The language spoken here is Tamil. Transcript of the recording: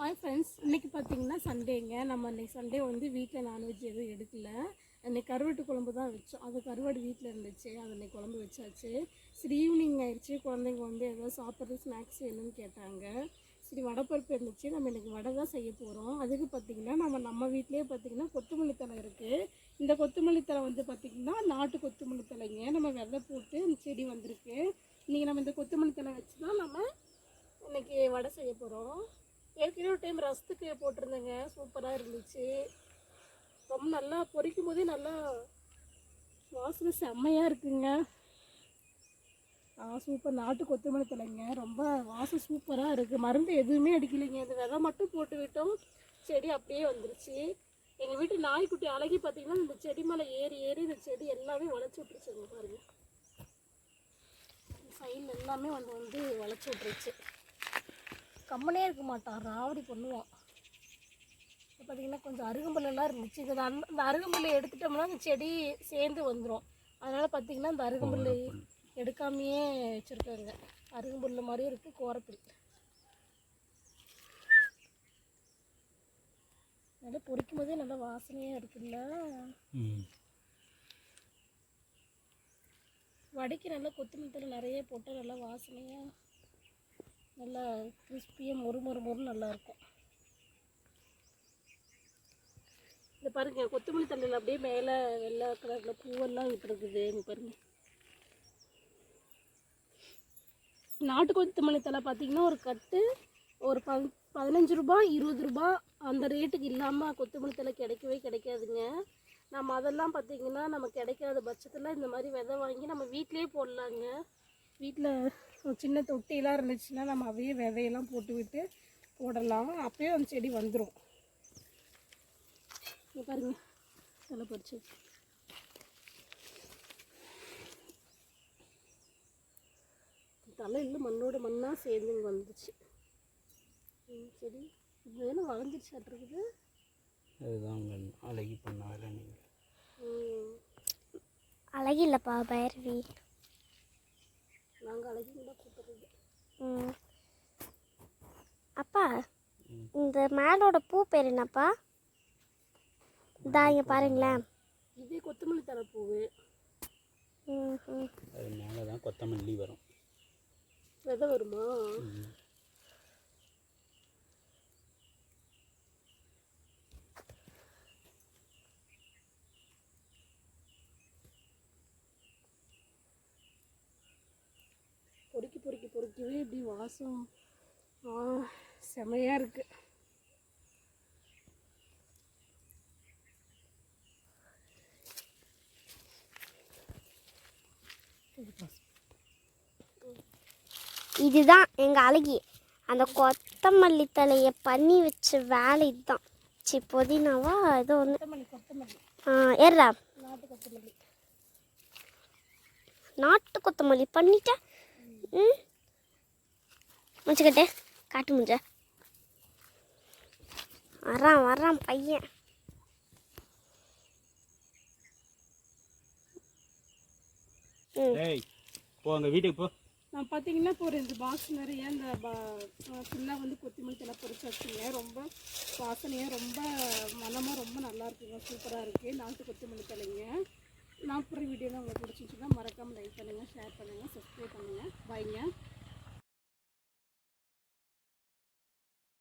ஹாய் ஃப்ரெண்ட்ஸ் இன்றைக்கி பார்த்தீங்கன்னா சண்டேங்க. நம்ம இன்னைக்கு சண்டே வந்து வீட்டில் நான்வெஜ் எதுவும் எடுக்கல. இன்னைக்கு கருவாட்டு குழம்பு தான் வச்சோம். அது கருவாடு வீட்டில் இருந்துச்சு. அது இன்னைக்கு குழம்பு வச்சாச்சு. சரி ஈவினிங் ஆயிடுச்சு. குழந்தைங்க வந்து ஏதோ சாப்பிட்றது ஸ்நாக்ஸ் வேணும்னு கேட்டாங்க. சரி வடைப்பருப்பு இருந்துச்சு. நம்ம இன்றைக்கி வடை தான் செய்ய போகிறோம் அதுக்கு பார்த்தீங்கன்னா நம்ம நம்ம வீட்டிலேயே பார்த்தீங்கன்னா கொத்தமல்லி தழை இருக்குது இந்த கொத்தமல்லி தழை வந்து பார்த்திங்கன்னா நாட்டு கொத்தமல்லி தழைங்க. நம்ம வெதை போட்டு இந்த செடி வந்திருக்கு. இன்றைக்கி நம்ம இந்த கொத்தமல்லி தழை வச்சு தான் நம்ம இன்னைக்கு வடை செய்ய போகிறோம் ஏற்கனவே ஒரு டைம் ரசத்துக்கு போட்டிருந்தேங்க. சூப்பராக இருந்துச்சு. ரொம்ப நல்லா பொரிக்கும் போதே நல்லா வாசனை செம்மையாக இருக்குங்க. ஆ சூப்பர். நாட்டு கொத்தமல்லி தலைங்க. ரொம்ப வாசம் சூப்பராக இருக்குது மருந்து எதுவுமே அடிக்கலைங்க. இந்த விதை மட்டும் போட்டு விட்டோம். செடி அப்படியே வந்துருச்சு. எங்கள் வீட்டு நாய்க்குட்டி அழகி பார்த்தீங்கன்னா இந்த செடி மேலே ஏறி ஏறி இந்த செடி எல்லாமே வளைச்சி விட்டுருச்சுங்க பாருங்கள் சைடில் எல்லாமே வந்து வந்து வளைச்சி விட்டுருச்சு. கம்மனே இருக்க மாட்டான். ராவடி பண்ணுவான். பார்த்தீங்கன்னா கொஞ்சம் அருகம்புல்லெல்லாம் இருந்துச்சு. இது அந்த இந்த அருகம்புல்லை எடுத்துட்டோம்னா அந்த செடி சேர்ந்து வந்துடும் அதனால் பார்த்தீங்கன்னா இந்த அருகம்புல்லை எடுக்காமையே வச்சுருக்காங்க. அருகம்புல்ல மாதிரியும் இருக்குது கோரப்பில் நல்லா பொரிக்கும் போதே நல்லா வாசனையாக இருக்குல்ல? வடைக்கு நல்லா கொத்தமல்லி நிறைய போட்டால் நல்லா வாசனையாக நல்லா கிறிஸ்பியாக மொறு மொறு மொறு நல்லா இருக்கும் இந்த பாருங்க கொத்தமல்லி தண்ணியில் அப்படியே மேலே வெள்ளை கலரில் பூவெல்லாம் விட்டுருக்குது இங்கே பாருங்க. நாட்டு கொத்தமல்லி தழை பார்த்திங்கன்னா ஒரு கட்டு ஒரு ப பதினஞ்சு ரூபாய் இருபது ரூபாய் அந்த ரேட்டுக்கு இல்லாமல் கொத்தமல்லி தழை கிடைக்கவே கிடைக்காதுங்க. நம்ம அதெல்லாம் பார்த்திங்கன்னா நம்ம கிடைக்காத பட்சத்தில் இந்த மாதிரி விதை வாங்கி நம்ம வீட்டிலேயே போடலாங்க. வீட்டில் ஒரு சின்ன தொட்டியெல்லாம் இருந்துச்சுன்னா நம்ம அவையே விதையெல்லாம் போட்டு விட்டு போடலாம். அப்பயே அந்த செடி வந்துடும் இங்க பாருங்க. தலை பறிச்சு தலை இல்லை மண்ணோட மண்ணாக சேர்ந்து இங்கே வந்துச்சு. சரி இது வேணும் இருக்குது. அதுதான் அழகி பண்ண வேலை நீங்கள் ம். அழகில்லப்பா பைரவி நாங்கள் அழகிங்க தான் கூப்பிடுறது ம். அப்பா இந்த மேலோட பூ பேர் என்னப்பா? இதா இங்கே பாருங்களேன். இதே கொத்தமல்லி தலை பூவு. அது மேலே தான் கொத்தமல்லி வரும். விதை வருமா ம். பொறுக்கி பொறுக்கவே இப்படி வாசம். ஆ செமையாக இருக்கு. இதுதான் எங்கள் அழகி. அந்த கொத்தமல்லி தலையை பண்ணி வச்ச வேலை இதுதான். சி புதினாவா? ஏதோ ஒன்று ஏறா கொத்தமல்லி. நாட்டு கொத்தமல்லி. பண்ணிட்டேன் ம்? முடிச்சுக்கிட்டே காட்டு முடிஞ்ச வரான் வரான் பையன். ஏய் போ அங்கே வீட்டுக்கு போ. நான் பார்த்தீங்கன்னா இப்போ ஒரு இந்த பாக்ஸ் நிறைய இந்த ஃபுல்லாக வந்து கொத்தமல்லி தலை பொறிச்சு வச்சுங்க ரொம்ப வாசனையாக ரொம்ப மனமாக ரொம்ப நல்லா இருக்குங்க. சூப்பராக இருக்குது நாட்டு கொத்தமல்லி தலைங்க நான் அப்புறம் வீடியோலாம் உங்களுக்கு பிடிச்சிருச்சுன்னா மறக்காமல்